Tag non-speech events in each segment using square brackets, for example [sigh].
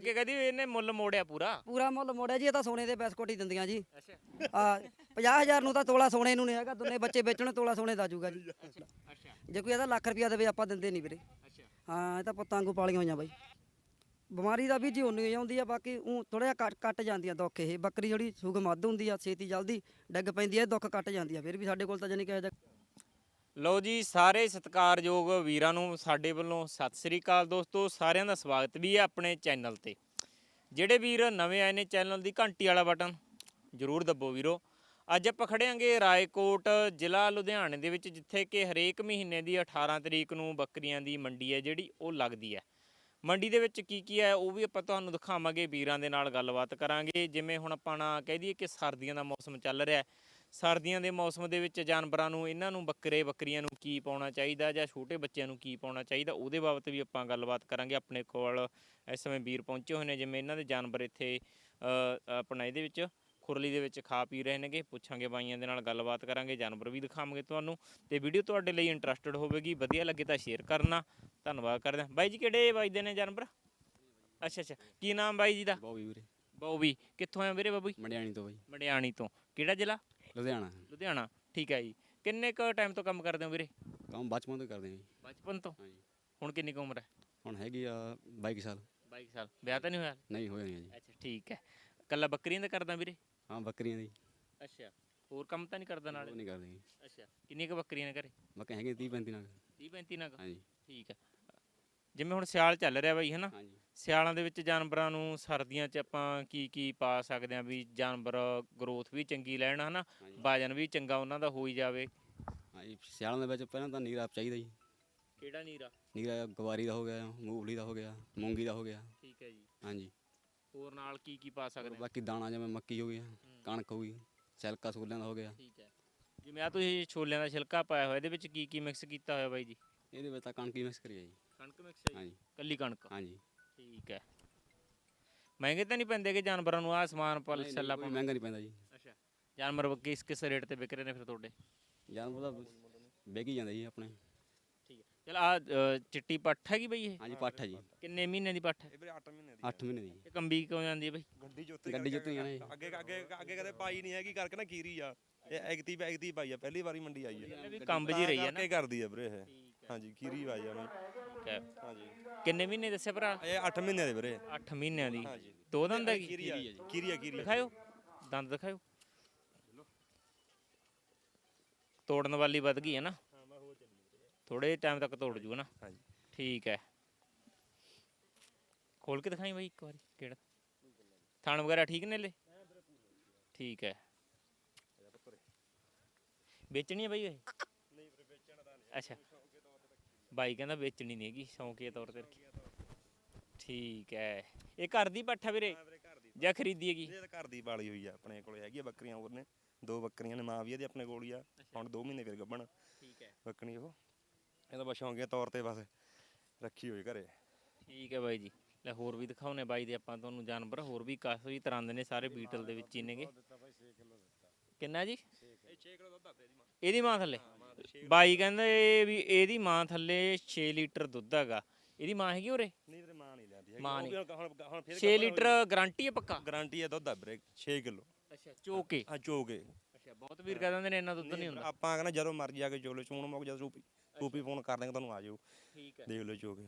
ਮਤਲਬ ਕਿ ਕਹਦੀ ਇਹਨੇ ਮੁੱਲ ਮੋੜਿਆ ਪੂਰਾ। ਪੂਰਾ ਮੁੱਲ ਮੋੜਿਆ ਜੀ ਇਹ ਤਾਂ ਸੋਨੇ ਦੇ ਬਿਸਕੁਟ ਹੀ ਦਿੰਦੀਆਂ ਜੀ। ਅੱਛਾ। ਆ 50000 ਨੂੰ ਤਾਂ ਤੋਲਾ ਸੋਨੇ ਨੂੰ ਨਹੀਂ ਹੈਗਾ ਦੋਨੇ ਬੱਚੇ ਵੇਚਣ ਤੋਲਾ ਸੋਨੇ ਦਾ ਜੂਗਾ ਜੀ। ਅੱਛਾ। ਜੇ ਕੋਈ ਇਹਦਾ ਲੱਖ ਰੁਪਿਆ ਦੇਵੇ ਆਪਾਂ ਦਿੰਦੇ ਨਹੀਂ ਵੀਰੇ। ਅੱਛਾ। ਹਾਂ ਇਹ ਤਾਂ ਪੁੱਤਾਂ ਵਾਂਗੂ ਪਾਲੀਆਂ ਹੋਈਆਂ ਬਾਈ। ਬਿਮਾਰੀ ਦਾ ਵੀ ਜੀ ਉਨੀ ਹੀ ਆਉਂਦੀ ਆ ਬਾਕੀ ਉਹ ਥੋੜਾ ਜਿਹਾ ਕੱਟ ਕੱਟ ਜਾਂਦੀ ਆ ਦੁੱਖ ਇਹ। ਬੱਕਰੀ ਜਿਹੜੀ ਸੁਗਮ ਮੱਧ ਹੁੰਦੀ ਆ ਛੇਤੀ ਜਲਦੀ ਡਿੱਗ ਪੈਂਦੀ ਆ ਦੁੱਖ ਕੱਟ ਜਾਂਦੀ ਆ ਫਿਰ ਵੀ ਸਾਡੇ ਕੋਲ ਤਾਂ ਜਾਨੀ ਕਿ ਲਓ ਜੀ, ਸਾਰੇ ਸਤਿਕਾਰਯੋਗ ਵੀਰਾਂ ਨੂੰ ਸਾਡੇ ਵੱਲੋਂ ਸਤਿ ਸ੍ਰੀ ਅਕਾਲ ਦੋਸਤੋ, ਸਾਰਿਆਂ ਦਾ ਸਵਾਗਤ ਵੀ ਹੈ ਆਪਣੇ ਚੈਨਲ ਤੇ। ਜਿਹੜੇ ਵੀਰ ਨਵੇਂ ਆਏ ਨੇ ਚੈਨਲ ਦੀ ਘੰਟੀ ਵਾਲਾ ਬਟਨ ਜਰੂਰ ਦੱਬੋ ਵੀਰੋ। ਅੱਜ ਆਪਾਂ ਖੜੇ ਰਾਏਕੋਟ ਜ਼ਿਲ੍ਹਾ ਲੁਧਿਆਣੇ ਦੇ ਵਿੱਚ, ਜਿੱਥੇ ਕਿ ਹਰੇਕ ਮਹੀਨੇ ਦੀ 18 ਤਰੀਕ ਨੂੰ ਬੱਕਰੀਆਂ ਦੀ ਮੰਡੀ ਹੈ, ਜਿਹੜੀ ਉਹ ਲੱਗਦੀ ਹੈ। ਮੰਡੀ ਦੇ ਵਿੱਚ ਕੀ ਕੀ ਹੈ, ਉਹ ਵੀ ਆਪਾਂ ਤੁਹਾਨੂੰ ਦਿਖਾਵਾਂਗੇ, ਵੀਰਾਂ ਦੇ ਨਾਲ ਗੱਲਬਾਤ ਕਰਾਂਗੇ। ਜਿਵੇਂ ਹੁਣ ਆਪਾਂ ਨਾ ਕਹਿ ਦਈਏ ਕਿ ਸਰਦੀਆਂ ਦਾ ਮੌਸਮ ਚੱਲ ਰਿਹਾ ਹੈ ਸਰਦੀਆਂ ਦੇ ਮੌਸਮ ਦੇ ਵਿੱਚ ਜਾਨਵਰਾਂ ਨੂੰ ਇਹਨਾਂ ਨੂੰ ਬੱਕਰੇ ਬੱਕਰੀਆਂ ਨੂੰ ਕੀ ਪਾਉਣਾ ਚਾਹੀਦਾ ਜਾਂ ਛੋਟੇ ਬੱਚਿਆਂ ਨੂੰ ਕੀ ਪਾਉਣਾ ਚਾਹੀਦਾ ਉਹਦੇ ਬਾਬਤ ਵੀ ਆਪਾਂ ਗੱਲਬਾਤ ਕਰਾਂਗੇ। ਆਪਣੇ ਕੋਲ ਇਸ ਸਮੇਂ ਵੀਰ ਪਹੁੰਚੇ ਹੋਏ ਨੇ ਜਿਵੇਂ ਇਹਨਾਂ ਦੇ ਜਾਨਵਰ ਇੱਥੇ ਆਪਣਾ ਇਹਦੇ ਵਿੱਚ ਖੁਰਲੀ ਦੇ ਵਿੱਚ ਖਾ ਪੀ ਰਹੇ ਨੇਗੇ। ਪੁੱਛਾਂਗੇ ਬਾਈਆਂ ਦੇ ਨਾਲ ਗੱਲਬਾਤ ਕਰਾਂਗੇ ਜਾਨਵਰ ਵੀ ਦਿਖਾਵਾਂਗੇ ਤੁਹਾਨੂੰ। ਤੇ ਵੀਡੀਓ ਤੁਹਾਡੇ ਲਈ ਇੰਟਰਸਟਿਡ ਹੋਵੇਗੀ ਵਧੀਆ ਲੱਗੇ ਤਾਂ ਸ਼ੇਅਰ ਕਰਨਾ। ਧੰਨਵਾਦ ਕਰਦੇ ਹਾਂ। ਬਾਈ ਜੀ ਕਿਹੜੇ ਬਾਈ ਦੇ ਨੇ ਜਾਨਵਰ? ਅੱਛਾ ਅੱਛਾ। ਕੀ ਨਾਮ ਬਾਈ ਜੀ ਦਾ? ਬੋਬੀ ਵੀਰੇ। ਬੋਬੀ। ਕਿੱਥੋਂ ਆਏ ਵੀਰੇ ਬਾਬੂ ਮੰਡਿਆਣੀ ਤੋਂ ਬਾਈ। ਮੰਡਿਆਣੀ ਤੋਂ। ਕਿਹੜਾ ਜ਼ਿਲ੍ਹਾ? ਲੁਧਿਆਣਾ। ਲੁਧਿਆਣਾ ਠੀਕ ਹੈ ਜੀ। ਕਿੰਨੇ ਕੁ ਟਾਈਮ ਤੋਂ ਕੰਮ ਕਰਦੇ ਹੋ ਵੀਰੇ? ਕੰਮ ਬਚਪਨ ਤੋਂ ਕਰਦੇ ਹਾਂ ਜੀ। ਬਚਪਨ ਤੋਂ? ਹਾਂਜੀ। ਹੁਣ ਕਿੰਨੀ ਕੁ ਉਮਰ ਹੈ? ਹੁਣ ਹੈਗੀ ਆ 22 ਸਾਲ। 22 ਸਾਲ। ਵਿਆਹ ਤਾਂ ਨਹੀਂ ਹੋਇਆ? ਨਹੀਂ ਨਹੀਂ ਜੀ ਅੱਛਾ ਠੀਕ ਹੈ। ਕੱਲਾ ਬੱਕਰੀਆਂ ਦਾ ਕਰਦਾ ਵੀਰੇ? ਹਾਂ ਬੱਕਰੀਆਂ ਦੀ ਅੱਛਾ ਹੋਰ ਕੰਮ ਤਾਂ ਨਹੀਂ ਕਰਦਾ ਨਾਲ? ਨਹੀਂ ਕਰਦੇ ਜੀ। ਅੱਛਾ ਕਿੰਨੀਆਂ ਕੁ ਬੱਕਰੀਆਂ ਨੇ ਘਰੇ? ਬੱਕੇ ਹੈਗੇ 30 35 ਨਾਲ। 30 35 ਨਾ ਹਾਂਜੀ। ਠੀਕ ਹੈ। ਜਿਵੇਂ ਹੁਣ ਸਿਆਲ ਚੱਲ ਰਿਹਾ ਬਾਈ ਹਨਾ? ਹਾਂਜੀ। ਸਿਆਲਾਂ ਦੇ ਵਿੱਚ ਜਾਨਵਰਾਂ ਨੂੰ ਸਰਦੀਆਂ 'ਚ ਆਪਾਂ ਕੀ ਕੀ ਪਾ ਸਕਦੇ ਆ ਵੀ ਜਾਨਵਰ ਗਰੋਥ ਵੀ ਚੰਗੀ ਲੈਣ ਹਨਾ? ਹਾਂਜੀ। ਵਜਨ ਵੀ ਚੰਗਾ ਉਹਨਾਂ ਦਾ ਹੋਈ ਜਾਵੇ। ਹਾਂਜੀ ਸਿਆਲਾਂ ਦੇ ਵਿੱਚ ਪਹਿਲਾਂ ਤਾਂ ਨੀਰਾ ਚਾਹੀਦਾ ਜੀ। ਕਿਹੜਾ ਨੀਰਾ? ਨੀਰਾ ਗਵਾਰੀ ਦਾ ਹੋ ਗਿਆ ਮੂੰਗਫਲੀ ਦਾ ਹੋ ਗਿਆ ਮੂੰਗੀ ਦਾ ਹੋ ਗਿਆ। ਠੀਕ ਹੈ ਜੀ। ਹਾਂਜੀ। ਹੋਰ ਨਾਲ ਕੀ ਕੀ ਪਾ ਸਕਦੇ ਆ ਬਾਕੀ ਦਾਣਾ ਜਿਵੇਂ ਮੱਕੀ ਹੋ ਗਈ ਕਣਕ ਹੋ ਗਈ ਸਿਲਕਾ ਸੂਲਿਆਂ ਦਾ ਹੋ ਗਿਆ। ਠੀਕ ਹੈ। ਜਿਵੇਂ ਆ ਤੁਸੀਂ ਛੋਲਿਆਂ ਦਾ ਛਿਲਕਾ ਪਾਇਆ ਹੋਇਆ ਇਹਦੇ ਵਿੱਚ ਕੀ ਕੀ ਮਿਕਸ ਕੀਤਾ ਹੋਇਆ ਬਾਈ ਜੀ? ਇਹਦੇ ਵਿੱਚ ਤਾਂ ਕਣਕ ਹੀ ਮਿਕਸ ਕਰੀ ਆ ਜੀ। ਕਣਕ ਮਿਕਸ ਹੈ ਹਾਂਜੀ। ਕੱਲੀ ਕਣਕ? ਹਾਂਜੀ। ਠੀਕ ਹੈ। ਮਹਿੰਗੇ ਤਾਂ ਨਹੀਂ ਪੈਂਦੇ ਕਿ ਜਾਨਵਰਾਂ ਨੂੰ ਆ ਸਮਾਨ ਪਲ ਨਹੀਂ, ਛੱਲਾ ਕੋਈ ਪਾਉਣਾ ਮਹਿੰਗਾ ਨਹੀਂ ਪੈਂਦਾ ਜੀ। ਅੱਛਾ। ਜਾਨਵਰ ਕਿਸ ਕਿਸ ਰੇਟ ਤੇ ਵਿਕ ਰਹੇ ਨੇ ਫਿਰ ਤੁਹਾਡੇ? ਜਾਨਵਰ ਦਾ ਵਿਕ ਹੀ ਜਾਂਦਾ ਜੀ ਆਪਣੇ। ਠੀਕ ਹੈ। ਚਲ ਆ ਚਿੱਟੀ ਪੱਠ ਹੈਗੀ ਬਈ ਇਹ? ਹਾਂਜੀ ਪੱਠ ਹੈ ਜੀ। ਕਿੰਨੇ ਮਹੀਨੇ ਦੀ ਪੱਠ ਹੈ? ਇਹ ਵੀਰੇ 8 ਮਹੀਨੇ ਦੀ 8 ਮਹੀਨੇ ਦੀ। ਇਹ ਕੰਬੀ ਕਿਉਂ ਜਾਂਦੀ ਹੈ ਬਈ? ਗੱਡੀ ਜੁੱਤੀ ਗੱਡੀ ਜੁੱਤੀ ਆ ਨਾ ਜੀ। ਅੱਗੇ ਅੱਗੇ ਅੱਗੇ ਕਦੇ ਪਾਈ ਨਹੀਂ ਹੈਗੀ ਕਰਕੇ ਨਾ ਕੀਰੀ ਆ। ਇਹ ਐਗਤੀ ਐਗਤੀ ਪਾਈ ਆ ਪਹਿਲੀ ਵਾਰੀ ਮੰਡੀ ਆਈ ਇਹ ਹੈ ਵੀ ਕੰਬ ਜੀ ਰਹੀ ਹੈ ਨਾ। ਕਰਕੇ ਕਰਦੀ ਆ ਵੀਰੇ ਇਹ। ਹਾਂਜੀ ਕੀਰੀ ਆਈ ਆ ਉਹਨੇ ਠੀਕ ਹੈ ਹਾਂਜੀ। ਕਿੰਨੇ ਮਹੀਨੇ ਦੱਸਿਆ ਭਰਾ? ਇਹ 8 ਮਹੀਨੇ ਦੇ ਵੀਰੇ। 8 ਮਹੀਨਿਆਂ ਦੀ। ਹਾਂਜੀ। ਦੋ ਦੰਦ ਹੈਗੀ? ਕੀਰੀ ਆ ਕੀਰੀ ਆ ਕੀਰੀ ਆ। ਦਿਖਾਇਓ। ਦੰਦ ਦਿਖਾਇਓ। ਤੋੜਨ ਵਾਲੀ ਵੱਧ ਗਈ ਹੈ ਨਾ? ਥੋੜੇ ਟਾਈਮ ਤੱਕ ਤੋੜ ਜੂ ਨਾ? ਹਾਂਜੀ। ਠੀਕ ਹੈ। ਖੋਲ ਕੇ ਦਿਖਾਈ ਬਾਈ ਇੱਕ ਵਾਰੀ ਕਿਹੜਾ? ਥਣ ਵਗੈਰਾ ਠੀਕ ਨੇ ਲੈ ਠੀਕ ਹੈ। ਵੇਚਣੀ ਹੈ ਬਾਈ ਇਹ? ਨਹੀਂ ਵੀਰੇ ਵੇਚਣਾ ਤਾਂ ਨਹੀਂ। ਅੱਛਾ। ਬਾਈ ਕਹਿੰਦਾ ਵੇਚਣੀ ਨਹੀਂ ਹੈਗੀ ਸ਼ੌਂਕੀਆ ਤੌਰ ਤੇ ਰੱਖੀ। ਠੀਕ ਹੈ। ਇਹ ਘਰ ਦੀ ਪੱਠਾ ਵੀਰੇ? ਜਾਂ ਖਰੀਦੀ ਹੈਗੀ? ਇਹ ਤਾਂ ਘਰ ਦੀ ਪਾਲੀ ਹੋਈ ਆ ਆਪਣੇ ਕੋਲੇ ਹੈਗੀ ਆ ਬੱਕਰੀਆਂ ਹੋਰ ਨੇ। ਦੋ ਬੱਕਰੀਆਂ ਨੇ ਮਾਂ ਵੀ ਇਹਦੀ ਆਪਣੇ ਕੋਲ ਹੀ ਆ। ਹੁਣ 2 ਮਹੀਨੇ ਫਿਰ ਗੱਭਣ। ਠੀਕ ਹੈ। ਬੱਕਰੀ ਉਹ। ਇਹਦਾ ਬਸ ਸ਼ੌਂਕੀਆ ਤੌਰ ਤੇ ਬਸ। ਰੱਖੀ ਹੋਈ ਘਰੇ। ਠੀਕ ਹੈ ਬਾਈ ਜੀ। ਲੈ ਹੋਰ ਵੀ ਦਿਖਾਉਨੇ ਬਾਈ ਦੇ ਆਪਾਂ ਤੁਹਾਨੂੰ ਜਾਨਵਰ ਹੋਰ ਵੀ ਕਾਫੀ ਤਰ੍ਹਾਂ ਦੇ ਨੇ ਸਾਰੇ ਬੀਟਲ ਦੇ ਵਿੱਚ ਹੀ ਨੇਗੇ। ਕਿੰਨਾ ਜੀ? ਇਹ 6 ਕਿਲੋ ਦੁੱਧ ਆਪੇ ਦੀ ਮਾਂ। ਇਹਦੀ ਮਾਂ ਥੱਲੇ? ਬਾਈ ਕਹਿੰਦਾ ਇਹ ਵੀ ਇਹਦੀ ਮਾਂ ਥੱਲੇ 6 ਲੀਟਰ ਦੁੱਧ ਹੈਗਾ। ਇਹਦੀ ਮਾਂ ਹੈਗੀ ਉਰੇ? ਨਹੀਂ ਵੀਰੇ ਮਾਂ ਨਹੀਂ ਲੈਂਦੀ ਮਾਂ ਨਹੀਂ। ਹੁਣ ਹੁਣ ਫਿਰ 6 ਲੀਟਰ ਗਾਰੰਟੀ ਹੈ ਪੱਕਾ? ਗਾਰੰਟੀ ਹੈ ਦੁੱਧ ਆ ਵੀਰੇ 6 ਕਿਲੋ। ਅੱਛਾ ਚੋਕੇ? ਆ ਚੋਗੇ ਅੱਛਾ ਬਹੁਤ ਵੀਰ ਕਹਿ ਦਿੰਦੇ ਨੇ ਇੰਨਾ ਦੁੱਧ ਨਹੀਂ ਹੁੰਦਾ। ਆਪਾਂ ਕਹਿੰਦਾ ਜਦੋਂ ਮਰਜ਼ੀ ਆ ਕੇ ਚੋਲੋ ਚੂਣ ਮੁੱਕ ਜਦ ਰੂਪੀ ਰੂਪੀ ਫੋਨ ਕਰ ਦੇਗਾ ਤੁਹਾਨੂੰ ਆ ਜਾਓ। ਠੀਕ ਹੈ ਦੇਖ ਲਓ ਚੋਗੇ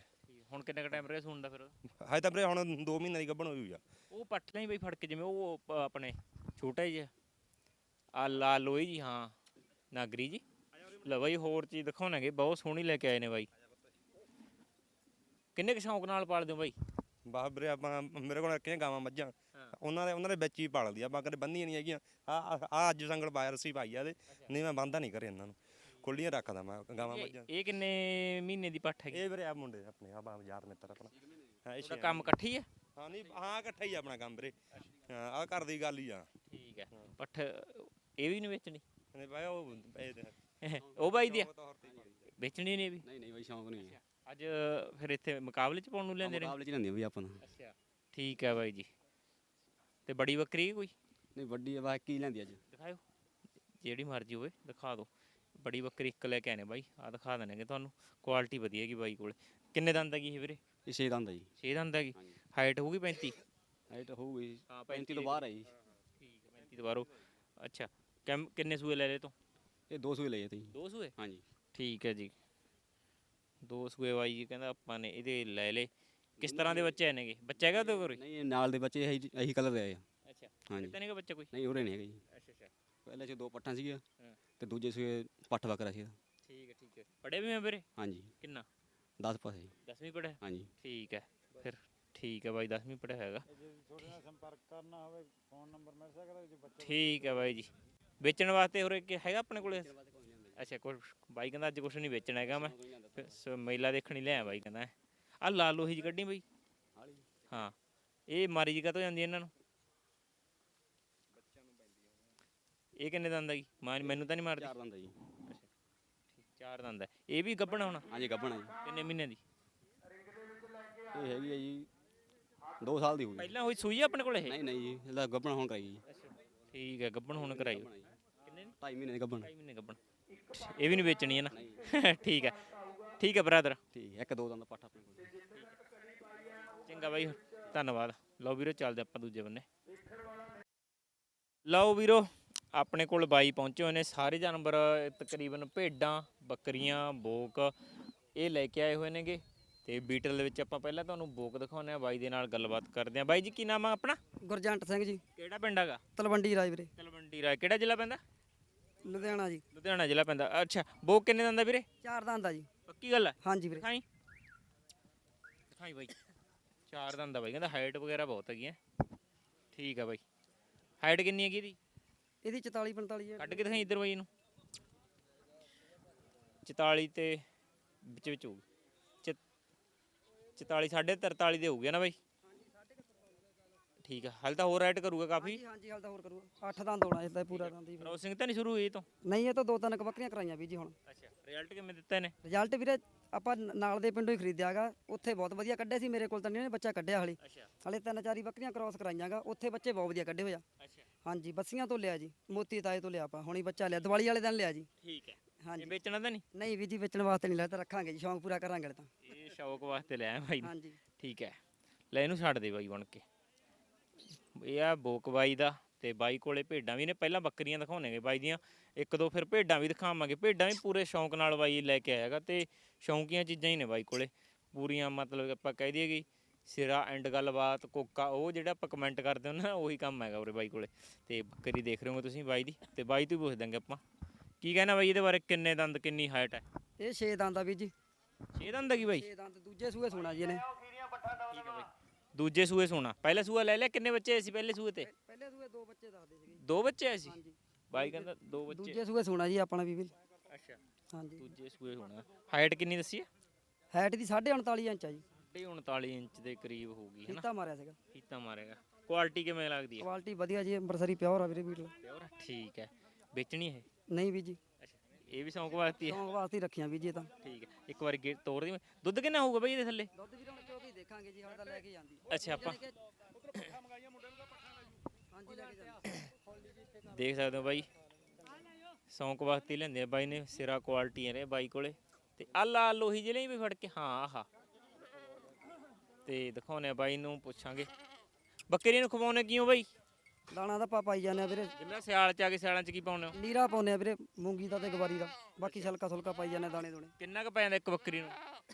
ਹੁਣ ਕਿੰਨੇ ਕ ਟਾਈਮ ਰਹੇ ਸੁਣਦਾ ਫਿਰ? ਹਾਏ ਤਾਂ ਵੀਰੇ ਹੁਣ 2 ਮਹੀਨੇ ਦੀ ਗੱਭਣ ਹੋਈ ਹੋਈ ਆ। ਉਹ ਪੱਟ ਲਈ ਬਈ ਫੜ ਕੇ ਜਿਵੇਂ ਉਹ ਆਪਣੇ ਛੋਟਾ ਜਿਹਾ ਆ ਲਾ ਲੋਈ ਜੀ ਹਾਂ। ਨਾਗਰੀ ਜੀ। ਲੈ ਬਾਈ ਹੋਰ ਚੀਜ਼ ਦਿਖਾਉਣਗੇ ਬਹੁਤ ਸੋਹਣੀ ਲੈ ਕੇ ਆਏ ਨੇ ਬਾਈ। ਕਿੰਨੇ ਕੁ ਸ਼ੌਂਕ ਨਾਲ ਪਾਲਦੇ ਹੋ ਬਾਈ? ਬਾਹ ਵੀਰੇ ਆਪਾਂ ਮੇਰੇ ਕੋਲ ਰੱਖੀਆਂ ਗਾਵਾਂ ਮੱਝਾਂ। ਉਹਨਾਂ ਦੇ ਉਹਨਾਂ ਦੇ ਵਿੱਚ ਹੀ ਪਾਲਦੀ ਆ। ਆਪਾਂ ਕਦੇ ਬੰਦੀਆਂ ਨਹੀਂ ਹੈਗੀਆਂ। ਆ ਆ ਅੱਜ ਸੰਗਲ ਪਾਇਆ ਰੱਸੀ ਪਾਈ ਆ ਇਹਦੇ। ਨਹੀਂ ਮੈਂ ਬੰਦਾ ਨਹੀਂ ਕਰੇ ਇਹਨਾਂ ਨੂੰ। ਖੁੱਲੀਆਂ ਰੱਖਦਾ ਮੈਂ ਗਾਵਾਂ ਇਹ- ਮੱਝਾਂ। ਇਹ ਕਿੰਨੇ ਮਹੀਨੇ ਦੀ ਪੱਠ ਹੈਗੀ? ਇਹ ਵੀਰੇ ਆ ਮੁੰਡੇ ਆਪਣੇ ਆ ਬਾ ਯਾਰ ਮਿੱਤਰ ਆਪਣਾ। ਹਾਂ ਇਹ ਕੰਮ ਇਕੱਠੀ ਹੈ ਹਾਂ ਨਹੀਂ ਹਾਂ ਇਕੱਠਾ ਹੀ ਆ ਆਪਣਾ ਕੰਮ ਵੀਰੇ। ਹਾਂ ਆ ਘਰ ਦੀ ਗੱਲ ਹੀ ਆ। ਠੀਕ ਹੈ। ਪੱਠ ਇਹ ਵੀ ਨਹੀਂ ਵੇਚਣੀ। ਨਹੀਂ ਭਾਈ ਉਹ ਇਹ ਤੇ- ਉਹ ਬਾਈ ਦੀ ਆ? ਤੇ। ਵੇਚਣੀ ਨਹੀਂ ਇਹ ਵੀ। ਨਹੀਂ ਨਹੀਂ ਬਾਈ ਸ਼ੌਂਕ ਨਹੀਂ ਹੈ ਅੱਜ ਫਿਰ ਇੱਥੇ ਮੁਕਾਬਲੇ ਚ ਪਾਉਣ ਨੂੰ ਲੈਂਦੇ ਨੇ। ਮੁਕਾਬਲੇ ਚ ਲੈਂਦੇ ਆ ਬਈ ਆਪਾਂ ਨੂੰ। ਅੱਛਾ। ਠੀਕ ਹੈ ਬਾਈ ਜੀ। ਤੇ ਬੜੀ ਬੱਕਰੀ ਹੈ ਕੋਈ? ਨਹੀਂ ਵੱਡੀ ਆ ਬਾਕੀ ਲੈਂਦੀ ਅੱਜ। ਦਿਖਾਓ ਜਿਹੜੀ ਮਰਜ਼ੀ ਹੋਵੇ ਦਿਖਾ ਦਿਓ ਬੜੀ ਬੱਕਰੀ ਇੱਕ ਲੈ ਕੇ ਆਨੇ ਬਾਈ। ਆ ਦਿਖਾ ਦਣਗੇ ਤੁਹਾਨੂੰ। ਕੁਆਲਿਟੀ ਵਧੀਆ ਹੈਗੀ ਬਾਈ ਕੋਲ। ਕਿੰਨੇ ਦੰਦ ਹੈਗੀ ਇਹ ਵੀਰੇ? ਇਹ ਛੇ ਦੰਦ ਆ ਜੀ। 6 ਦੰਦ ਹੈਗੀ। ਹਾਈਟ ਹੋਊਗੀ 35 ਹਾਈਟ ਹੋਊਗੀ। ਹਾਂ 35 ਤੋਂ ਬਾਹਰ ਹੈ ਜੀ ਠੀਕ ਹੈ 35 ਤੋਂ ਬਾਹਰੋਂ ਅੱਛਾ। ਕਿੰਮ- ਕਿੰਨੇ ਸੂਏ ਲੈ ਲਏ ਤੋਂ? ਇਹ ਦੋ ਸੂਏ ਲਏ ਤੇ ਜੀ ਦੋ ਸੂਏ? ਹਾਂਜੀ। ਠੀਕ ਹੈ ਜੀ। ਦੋ ਸੂਏ ਬਾਈ ਜੀ ਕਹਿੰਦਾ ਆਪਾਂ ਨੇ ਇਹਦੇ ਲੈ ਲਏ। ਕਿਸ ਤਰ੍ਹਾਂ ਦੇ ਬੱਚੇ ਨੇਗੇ ਬੱਚਾ ਹੈਗਾ ਤੇ ਕੋਰੇ ਨਹੀਂ ਇਹ ਨਾਲ ਦੇ ਬੱਚੇ ਇਹੀ ਇਹੀ ਕਲਰ ਦੇ ਆਏ ਆ। ਅੱਛਾ। ਹਾਂਜੀ। ਕਿਤੇ ਨੇਗਾ ਬੱਚਾ ਕੋਈ? ਨਹੀਂ ਉਰੇ ਨਹੀਂ ਹੈਗੇ ਜੀ। ਅੱਛਾ ਅੱਛਾ। ਪਹਿਲੇ ਚ ਦੋ ਪੱਠਾਂ ਸੀਗੀਆਂ ਹਾਂ। ਤੇ ਦੂਜੇ ਸੂਏ ਪੱਠ ਬੱਕਰਾ ਸੀ ਠੀਕ ਹੈ ਠੀਕ ਹੈ। ਪੜ੍ਹੇ ਵੀ ਮੈਂ ਵੀਰੇ? ਹਾਂਜੀ। ਕਿੰਨਾ? 10 ਪਾਸੇ ਜੀ। 10ਵੀਂ ਪੜ੍ਹਿਆ ਹਾਂਜੀ। ਠੀਕ ਹੈ ਫਿਰ ਠੀਕ ਹੈ ਬਾਈ 10ਵੀਂ ਪੜ੍ਹਿਆ ਹੈਗਾ। ਠੀਕ ਹੈ ਬਾਈ ਜੀ। ਵੇਚਣ ਵਾਸਤੇ ਹੋਰ ਕਿ ਹੈਗਾ ਆਪਣੇ ਕੋਲੇ? ਅੱਛਾ ਕੁਛ ਬਾਈ ਕਹਿੰਦਾ ਅੱਜ ਕੁਛ ਨਹੀਂ ਵੇਚਣਾ ਹੈਗਾ ਮੈਂ। ਮੇਲਾ ਦੇਖਣ ਹੀ ਲਿਆ ਬਾਈ ਕਹਿੰਦਾ। ਆ ਲਾ ਲੋਹੀ ਜੀ ਗੱਡੀ ਬਾਈ। ਹਾਂ ਇਹ ਮਾਰੀ ਜੀ ਕਾ ਜਾਂਦੀ ਇਹਨਾਂ ਨੂੰ? ਇਹ ਕਿੰਨੇ ਦੰਦ ਮਾਂ ਮੈਨੂੰ ਤਾਂ ਨਹੀਂ ਮਾਰਦੀ। ਚਾਰ ਦੰਦ ਆ ਜੀ। ਚਾਰ ਦੰਦ ਇਹ ਵੀ ਗੱਭਣਾ ਹੋਣਾ? ਹਾਂਜੀ ਗੱਭਣ ਆ ਜੀ। ਕਿੰਨੇ ਮਹੀਨੇ ਦੀ? ਇਹ ਹੈਗੀ ਆ ਜੀ 2 ਸਾਲ ਦੀ ਹੋਊਗੀ ਪਹਿਲਾਂ ਹੋਈ ਸੂਈ ਆ ਆਪਣੇ ਕੋਲੇ ਇਹ? ਨਹੀਂ ਨਹੀਂ ਜੀ ਇਹਦਾ ਗੱਭਣ ਹੁਣ ਕਰਾਈ ਜੀ। ਠੀਕ ਹੈ ਗੱਭਣ ਹੁਣ ਕਰਾਈ। ਆ 2.5 ਮਹੀਨੇ ਦੀ ਗੱਭਣ। ਢਾਈ ਮਹੀਨੇ ਗੱਭਣ। ਇਹ ਵੀ ਨਹੀਂ ਵੇਚਣੀ ਹੈ ਨਾ। [laughs] ਠੀਕ ਹੈ। ਠੀਕ ਹੈ ਬ੍ਰਦਰ। ਠੀਕ ਹੈ, ਇੱਕ ਦੋ ਦੰਦ ਪੱਠ ਆਪਣੇ ਕੋਲ ਚੰਗਾ ਬਾਈ ਧੰਨਵਾਦ। ਲਓ ਵੀਰੋ ਚੱਲਦੇ ਆਪਾਂ ਦੂਜੇ ਬੰਨੇ। ਲਓ ਵੀਰੋ ਆਪਣੇ ਕੋਲ ਬਾਈ ਪਹੁੰਚੇ ਹੋਏ ਨੇ। ਸਾਰੇ ਜਾਨਵਰ ਤਕਰੀਬਨ ਭੇਡਾਂ ਬੱਕਰੀਆਂ ਬੋਕ ਇਹ ਲੈ ਕੇ ਆਏ ਹੋਏ ਨੇਗੇ। ਤੇ ਬੀਟਲ ਦੇ ਵਿੱਚ ਆਪਾਂ ਪਹਿਲਾਂ ਤੁਹਾਨੂੰ ਬੋਕ ਦਿਖਾਉਂਦੇ ਆ ਬਾਈ ਦੇ ਨਾਲ ਗੱਲਬਾਤ ਕਰਦੇ ਆ ਬਾਈ ਜੀ ਕੀ ਨਾਮ ਆ ਆਪਣਾ? ਗੁਰਜੰਟ ਸਿੰਘ ਜੀ। ਕਿਹੜਾ ਪਿੰਡ ਹੈਗਾ? ਤਲਵੰਡੀ ਰਾਜ ਵੀਰੇ। ਤਲਵੰਡੀ ਰਾਏ। ਕਿਹੜਾ ਜ਼ਿਲ੍ਹਾ ਪੈਂਦਾ? ਲੁਧਿਆਣਾ ਜੀ। ਲੁਧਿਆਣਾ ਜ਼ਿਲ੍ਹਾ ਪੈਂਦਾ। ਅੱਛਾ ਬੋਕ ਕਿੰਨੇ ਦੰਦਾ ਵੀਰੇ? ਚਾਰ ਦੰਦ ਆ ਜੀ। ਪੱਕੀ ਗੱਲ ਹੈ? ਹਾਂਜੀ ਵੀਰੇ। ਦਿਖਾਈ। ਦਿਖਾਈ ਬਾਈ। ਚਾਰ ਦੰਦਾ ਬਾਈ। ਕਹਿੰਦਾ ਹਾਈਟ ਵਗੈਰਾ ਬਹੁਤ ਹੈਗੀ ਹੈ। ਠੀਕ ਆ ਬਾਈ। ਹਾਈਟ ਕਿੰਨੀ ਹੈਗੀ ਇਹਦੀ? ਇਹਦੀ 44 45 ਹੈ। ਕੱਢ ਕੇ ਦਿਖਾਈ ਇੱਧਰ ਬਾਈ ਇਹਨੂੰ। 44 ਤੇ ਵਿੱਚ ਵਿੱਚ ਹੋਊਗੀ। 44 ਸਾਢੇ 43 ਦੇ ਹੋਊਗੀ ਨਾ ਬਾਈ? ਠੀਕ ਆ। ਹਾਲੇ ਤਾਂ ਹੋਰ ਐਡ ਕਰੂਗਾ ਕਾਫੀ। ਹਾਂਜੀ ਹਾਂਜੀ ਹਾਲ ਤਾਂ ਹੋਰ ਕਰੂਗਾ। ਅੱਠ ਦੰਦ ਹੋਣਾ ਇਸਦਾ ਪੂਰਾ ਦੰਦ ਹੀ। ਕ੍ਰੋਸਿੰਗ ਤਾਂ ਨਹੀਂ ਸ਼ੁਰੂ ਹੋਈ ਇਹ ਤੋਂ? ਨਹੀਂ ਇਹ ਤਾਂ ਦੋ ਤਿੰਨ ਕੁ ਬੱਕਰੀਆਂ ਕਰਾਈਆਂ ਵੀ ਜੀ ਹੁਣ। ਅੱਛਾ ਰਿਜ਼ਲਟ ਕਿਵੇਂ ਦਿੱਤਾ ਇਹਨੇ? ਰਿਜ਼ਲਟ ਵੀਰੇ ਆਪਾਂ ਨ- ਨਾਲ ਦੇ ਪਿੰਡੋਂ ਹੀ ਖਰੀਦਿਆਗਾ ਉੱਥੇ ਬਹੁਤ ਵਧੀਆ ਕੱਢੇ ਸੀ ਮੇਰੇ ਕੋਲ ਤਾਂ ਨਹੀਂ ਉਹਨੇ ਬੱਚਾ ਕੱਢਿਆ ਹਲੇ। ਅੱਛਾ। ਹਲੇ ਤਿੰਨ ਚਾਰੀ ਬੱਕਰੀਆਂ ਕ੍ਰਾਸ ਕਰਾਈਆਂਗਾ ਉੱਥੇ ਬੱਚੇ ਬਹੁਤ ਵਧੀਆ ਕੱਢੇ ਹੋਇਆ ਅੱਛਾ। ਹਾਂਜੀ ਬੱਸੀਆਂ ਤੋਂ ਲਿਆ ਜੀ ਮੋਤੀ ਤਾਏ ਤੋਂ ਲਿਆ ਆਪਾਂ। ਹੁਣੀ ਬੱਚਾ ਲਿਆ ਦੀਵਾਲੀ ਵਾਲੇ ਦਿਨ ਲਿਆ ਜੀ। ਠੀਕ ਹੈ। ਇਹ ਹਾਂਜੀ ਵੇਚਣਾ ਤਾਂ ਨਹੀਂ? ਨਹੀਂ ਵੀ ਜੀ ਵੇਚਣ ਵਾਸਤੇ ਨਹੀਂ ਤਾਂ ਰੱਖਾਂਗੇ ਜੀ ਸ਼ੌਂਕ ਪੂਰਾ ਕਰਾਂਗੇ ਹਲੇ ਤਾਂ। ਇਹ ਸ਼ੌਕ ਵਾਸਤੇ ਲਿਆ ਨੇ। ਹਾਂਜੀ। ਠੀਕ ਹੈ। ਲੈ ਇਹਨੂੰ ਛੱਡ ਦੇ ਬਾਈ ਬਣ ਕੇ। ਇਹ ਆ ਬੋਕ ਬਾਈ ਦਾ ਤੇ ਬਾਈ ਕੋਲੇ ਭੇਡਾਂ ਵੀ ਨੇ ਪਹਿਲਾਂ ਬੱਕਰੀਆਂ ਦਿਖਾਉਣਗੇ ਬਾਈ ਦੀਆਂ। ਇੱਕ ਦੋ ਫਿਰ ਭੇਡਾਂ ਵੀ ਦਿਖਾਵਾਂਗੇ। ਭੇਡਾਂ ਵੀ ਪੂਰੇ ਸ਼ੌਂਕ ਨਾਲ ਬਾਈ ਲੈ ਕੇ ਆਏਗਾ ਤੇ ਸ਼ੌਂਕੀਆਂ ਚੀਜ਼ਾਂ ਹੀ ਨੇ ਬਾਈ ਕੋਲੇ। ਪੂਰੀਆਂ ਮਤਲਬ ਆਪਾਂ ਕਹਿ ਦਈਏ ਕਿ ਸਿਰਾ ਐਂਡ ਗੱਲਬਾਤ ਕੋਕਾ ਉਹ ਜਿਹੜਾ ਆਪਾਂ ਕਮੈਂਟ ਕਰਦੇ ਹੁੰਦੇ ਨਾ ਉਹੀ ਕੰਮ ਹੈਗਾ ਉਰੇ ਬਾਈ ਕੋਲੇ। ਤੇ ਬੱਕਰੀ ਦੇਖ ਰਹੇ ਹੋ ਤੁਸੀਂ ਬਾਈ ਦੀ ਤੇ ਬਾਈ ਤੋਂ ਹੀ ਪੁੱਛ ਦਾਂਗੇ ਆਪਾਂ। ਕੀ ਕਹਿਣਾ ਬਾਈ ਇਹਦੇ ਬਾਰੇ? ਕਿੰਨੇ ਦੰਦ ਕਿੰਨੀ ਹਾਈਟ ਹੈ? ਇਹ 6 ਦੰਦ ਆ ਵੀ ਜੀ। 6 ਦੰਦ ਹੈਗੀ ਬਾਈ? 6 ਦੰਦ ਦੂਜੇ ਸੂਏ ਸੋਣਾ ਜੀ ਇਹਨੇ। ਠੀਕ ਹੈ ਬਾਈ। ਦੂਜੇ ਸੂਏ ਸੋਣਾ। ਪਹਿਲਾ ਸੂਆ ਲੈ ਲਿਆ ਕਿੰਨੇ ਬੱਚੇ ਸੀ ਪਹਿਲੇ ਸੂਏ ਤੇ? ਪਹਿਲੇ ਸੂਏ ਦੋ ਬੱਚੇ ਦੱਸਦੇ ਸੀਗੇ। ਦੋ ਬੱਚੇ ਆਏ ਸੀ? ਹਾਂਜੀ। ਬਾਈ ਕਹਿੰਦਾ ਦੋ ਬੱਚੇ। ਦੂਜੇ ਸੂਏ ਸੋਣਾ ਜੀ ਆਪਣਾ ਵੀ ਅੱਛਾ। ਹਾਂਜੀ। ਦੂਜੇ ਸੂਏ ਹੋਣਾ ਹਾਈਟ ਕਿੰਨੀ ਦੱਸੀ ਹੈ ਹਾਈਟ ਦੀ 39.5 ਇੰਚ ਆ ਜੀ। 39 ਇੰਚ ਦੇ ਕਰੀਬ ਹੋਊਗੀ ਹੈਨਾ ਫੀਤਾ ਮਾਰਿਆ ਸੀਗਾ। ਫੀਤਾ ਮਾਰੇਗਾ ਕੁਆਲਿਟੀ ਕਿਵੇਂ ਲੱਗਦੀ ਹੈ ਕੁਆਲਿਟੀ ਵਧੀਆ ਜੀ ਅੰਮ੍ਰਿਤਸਰੀ ਪਿਓਰ ਆ ਵੀਰੇ ਬੀਟਲ ਪਿਓਰ ਠੀਕ ਹੈ। ਵੇਚਣੀ ਹੈ ਨਹੀਂ ਵੀ ਜੀ। ਇਹ ਵੀ ਸ਼ੌਂਕ ਵਾਸਤੇ ਹੈ ਸ਼ੌਂਕ ਵਾਸਤੇ ਹੀ ਰੱਖੀਆਂ ਵੀ ਜੀ ਤਾਂ। ਠੀਕ ਹੈ। ਇੱਕ ਵਾਰੀ ਤੋੜ ਦੀ ਦੁੱਧ ਕਿੰਨਾ ਹੋਊਗਾ ਬਈ ਇਹਦੇ ਥੱਲੇ? ਦੁੱਧ ਵੀਰੇ ਦੇਖਾਂਗੇ ਜੀ ਹਾਲੇ ਤਾਂ ਲੈ ਕੇ ਜਾਂਦੀ ਅੱਛਾ ਆਪਾਂ ਹਾਂਜੀ ਲੈ ਕੇ ਜਾਂਦੀ ਦੇਖ ਸਕਦੇ ਹੋ ਬਾਈ। ਸ਼ੌਂਕ ਵਾਸਤੇ ਹੀ ਲੈਂਦੇ ਆ ਬਾਈ ਨੇ ਸਿਰਾ ਕੁਆਲਿਟੀਆਂ ਨੇ ਬਾਈ ਕੋਲੇ। ਤੇ ਆਲਾ ਲੋਹੀ ਜਿਹੜੇ ਵੀ ਫੜ ਕੇ ਹਾਂ ਆਹ। ਤੇ ਦਿਖਾਉਨੇ ਆ ਬਾਈ ਨੂੰ ਪੁੱਛਾਂਗੇ। ਬੱਕਰੀਆਂ ਨੂੰ ਖਵਾਉਣੇ ਕਿਉਂ ਬਾਈ? ਦਾਣਾ ਤਾਂ ਆਪਾਂ ਪਾਈ ਜਾਂਦੇ ਆ ਵੀਰੇ। ਜਿਵੇਂ ਸਿਆਲ ਚ ਆ ਕੇ ਸਿਆਲਾਂ ਚ ਕੀ ਪਾਉਨੇ ਹੋ? ਨੀਰਾ ਪਾਉਂਦੇ ਆ ਵੀਰੇ ਮੂੰਗੀ ਦਾ ਤੇ ਗਵਾਰੀ ਦਾ। ਬਾਕੀ ਛਲਕਾ ਸੁਲਕਾ ਪਾਈ ਜਾਂਦੇ ਆ ਦਾਣੇ ਦੋਣੇ। ਕਿੰਨਾ ਕੁ ਪੈ ਜਾਂਦਾ ਇੱਕ ਬੱਕਰੀ ਨੂੰ?